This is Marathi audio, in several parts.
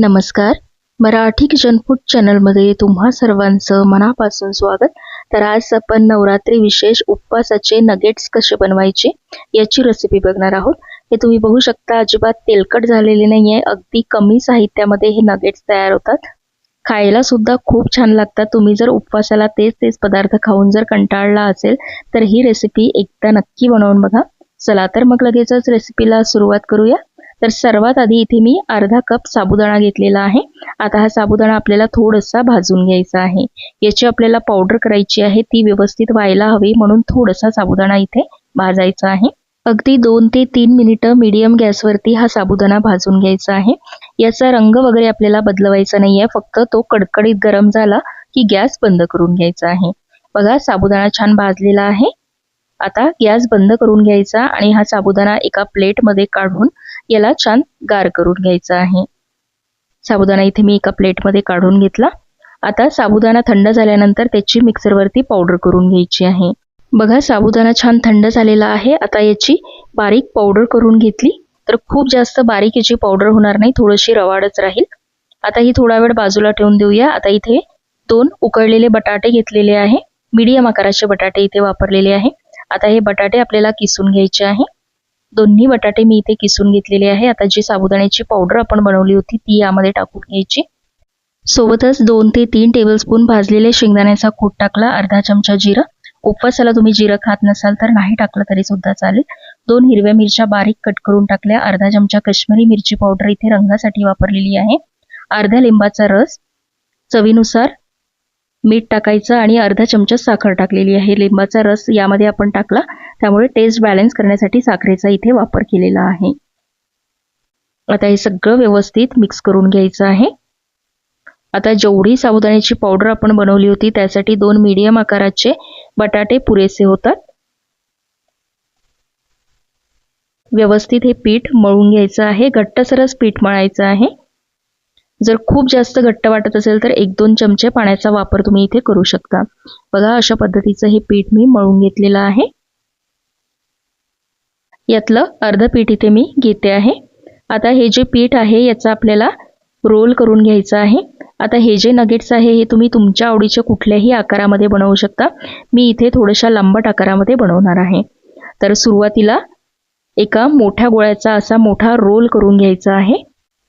नमस्कार. मराठी किचन फूड चॅनलमध्ये तुम्हा सर्वांचं मनापासून स्वागत. तर आज आपण नवरात्री विशेष उपवासाचे नगेट्स कसे बनवायचे याची रेसिपी बघणार आहोत. हे तुम्ही बघू शकता अजिबात तेलकट झालेले नाही आहे अगदी कमी साहित्यामध्ये हे नगेट्स तयार होतात. खायला सुद्धा खूप छान लागतात. तुम्ही जर उपवासाला तेच तेच पदार्थ खाऊन जर कंटाळला असेल तर ही रेसिपी एकदा नक्की बनवून बघा. चला तर मग लगेचच रेसिपीला सुरुवात करूया. तर सर्वात आधी इथे मी अर्धा कप साबुदाणा घेतलेला आहे. आता हा साबुदाणा आपल्याला थोडासा भाजून घ्यायचा आहे. याची आपल्याला पावडर करायची आहे. ती व्यवस्थित व्हायला हवी म्हणून थोडासा साबुदाणा इथे भाजायचा आहे. अगदी दोन ते तीन मिनिटं मीडियम गॅसवरती हा साबुदाणा भाजून घ्यायचा आहे. याचा रंग वगैरे आपल्याला बदलवायचा नाही आहे फक्त तो कडकडीत गरम झाला की गॅस बंद करून घ्यायचा आहे. बघा साबुदाणा छान भाजलेला आहे. आता गॅस बंद करून घ्यायचा आणि हा साबुदाणा एका प्लेटमध्ये काढून याला छान गार करून घ्यायचा आहे. साबुदाणा इथे मी एका प्लेटमध्ये काढून घेतला. आता साबुदाणा थंड झाल्यानंतर त्याची मिक्सरवरती पावडर करून घ्यायची आहे. बघा साबुदाणा छान थंड झालेला आहे. आता याची बारीक पावडर करून घेतली. तर खूप जास्त बारीक याची पावडर होणार नाही थोडीशी रवाडच राहील. आता ही थोडा वेळ बाजूला ठेवून देऊया. आता इथे दोन उकळलेले बटाटे घेतलेले आहे. मीडियम आकाराचे बटाटे इथे वापरलेले आहे. आता हे बटाटे आपल्याला किसून घ्यायचे आहे. दोन्ही बटाटे मी इथे किसून घेतलेले आहे. आता जी साबुदाण्याची पावडर आपण बनवली होती ती यामध्ये टाकून घ्यायची. सोबतच दोन ते तीन टेबलस्पून भाजलेले शेंगदाण्याचा कूट टाकला अर्धा चमचा जिरं. उपवासाला तुम्ही जिरं खात नसाल तर नाही टाकलं तरी सुद्धा चालेल. दोन हिरव्या मिरच्या बारीक कट करून टाकल्या. अर्धा चमचा काश्मीरी मिरची पावडर इथे रंगासाठी वापरलेली आहे. अर्ध्या लिंबाचा रस चवीनुसार मीठ टाकायचं आणि अर्धा चमचा साखर टाकलेली आहे. लिंबाचा रस यामध्ये आपण टाकला. त्यामुळे टेस्ट बॅलन्स करण्यासाठी साखरेचा इथे वापर केलेला आहे. आता हे सगळं व्यवस्थित मिक्स करून घ्यायचं आहे. आता जेवढी साबुदाण्याची पावडर आपण बनवली होती त्यासाठी दोन मीडियम आकाराचे बटाटे पुरेसे होतात. व्यवस्थित हे पीठ मळून घ्यायचं आहे. घट्टसरस पीठ मळायचं आहे. जर खूप जास्त घट्ट वाटत असेल तर एक दोन चमचे पाण्याचा वापर तुम्ही इथे करू शकता. बघा अशा पद्धतीचं हे पीठ मी मळून घेतलेलं आहे. यातलं अर्ध पीठ इथे मी घेते आहे. आता हे जे पीठ आहे याचा आपल्याला रोल करून घ्यायचं आहे. आता हे जे नगेट्स आहे हे तुम्ही तुमच्या आवडीच्या कुठल्याही आकारामध्ये बनवू शकता. मी इथे थोड्याशा लांबट आकारामध्ये बनवणार आहे. तर सुरुवातीला एका मोठ्या गोळ्याचा असा मोठा रोल करून घ्यायचा आहे.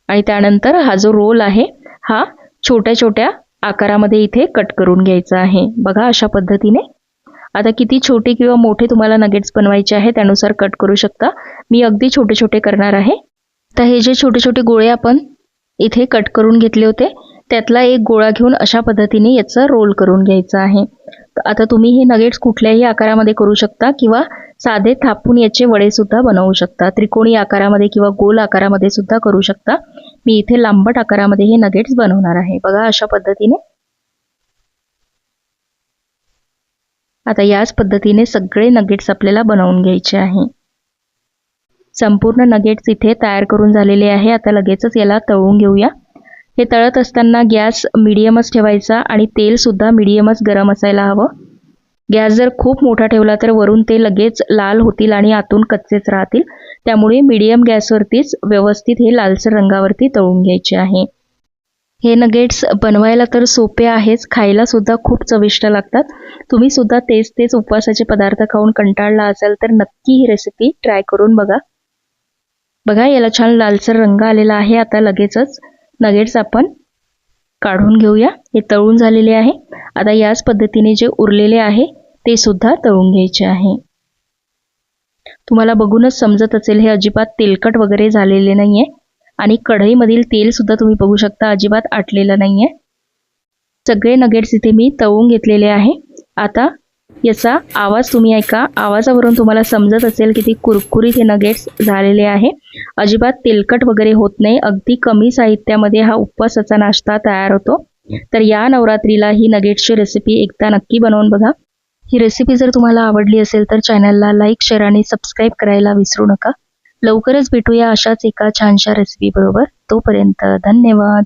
आणि त्यानंतर हा जो रोल आहे हा छोट्या छोट्या आकारामध्ये इथे कट करून घ्यायचा आहे. बघा अशा पद्धतीने. आता किती छोटे किंवा मोठे तुम्हाला नगेट्स बनवायचे आहे त्यानुसार कट करू शकता. मी अगदी छोटे छोटे करणार आहे. तर हे जे छोटे छोटे गोळे आपण इथे कट करून घेतले होते त्यातला एक गोळा घेऊन अशा पद्धतीने याचा रोल करून घ्यायचा आहे. आता तुम्ही हे नगेट्स कुठल्याही आकारामध्ये करू शकता किंवा साधे थापून याचे वडे सुद्धा बनवू शकता. त्रिकोणी आकारामध्ये किंवा गोल आकारामध्ये सुद्धा करू शकता. मी इथे लांबट आकारामध्ये हे नगेट्स बनवणार आहे. बघा अशा पद्धतीने. आता याच पद्धतीने सगळे नगेट्स आपल्याला बनवून घ्यायचे आहे. संपूर्ण नगेट्स इथे तयार करून झालेले आहे. आता लगेचच याला तळून घेऊया. हे तळत असताना गॅस मिडियमच ठेवायचा आणि तेलसुद्धा मिडियमच गरम असायला हवं. गॅस जर खूप मोठा ठेवला तर वरून ते लगेच लाल होतील आणि आतून कच्चेच राहतील. त्यामुळे मीडियम गॅसवरतीच व्यवस्थित हे लालसर रंगावरती तळून घ्यायचे आहे. हे नगेट्स बनवायला तर सोपे आहेच खायला सुद्धा खूप चविष्ट लागतात. तुम्ही सुद्धा तेच तेच उपवासाचे पदार्थ खाऊन कंटाळला असाल तर नक्की ही रेसिपी ट्राय करून बघा. बघा याला छान लालसर रंग आलेला आहे. आता लगेचच नगेट्स आपण काढून घेऊया. हे तळून झालेले आहे. आता याच पद्धतीने जे उरलेले आहे ते सुद्धा तळून घ्यायचे आहे. तुम्हाला बघूनच समजत असेल हे अजिबात तेलकट वगैरे झालेले नाहीये आणि कढईमधील तेल सुद्धा तुम्ही बघू शकता अजिबात आटलेलं नाही आहे सगळे नगेट्स इथे मी तळून घेतलेले आहे. आता याचा आवाज तुम्ही ऐका. आवाजावरून तुम्हाला समजत असेल की ती कुरकुरीत हे नगेट्स झालेले आहे. अजिबात तेलकट वगैरे होत नाही. अगदी कमी साहित्यामध्ये हा उपवासाचा नाश्ता तयार होतो. तर या नवरात्रीला ही नगेट्सची रेसिपी एकदा नक्की बनवून बघा. ही रेसिपी जर तुम्हाला आवडली असेल तर चॅनलला लाईक शेअर आणि सबस्क्राईब करायला विसरू नका. लवकरच भेटूया अशाच एका छानशा रेसिपी बरोबर. तोपर्यंत धन्यवाद.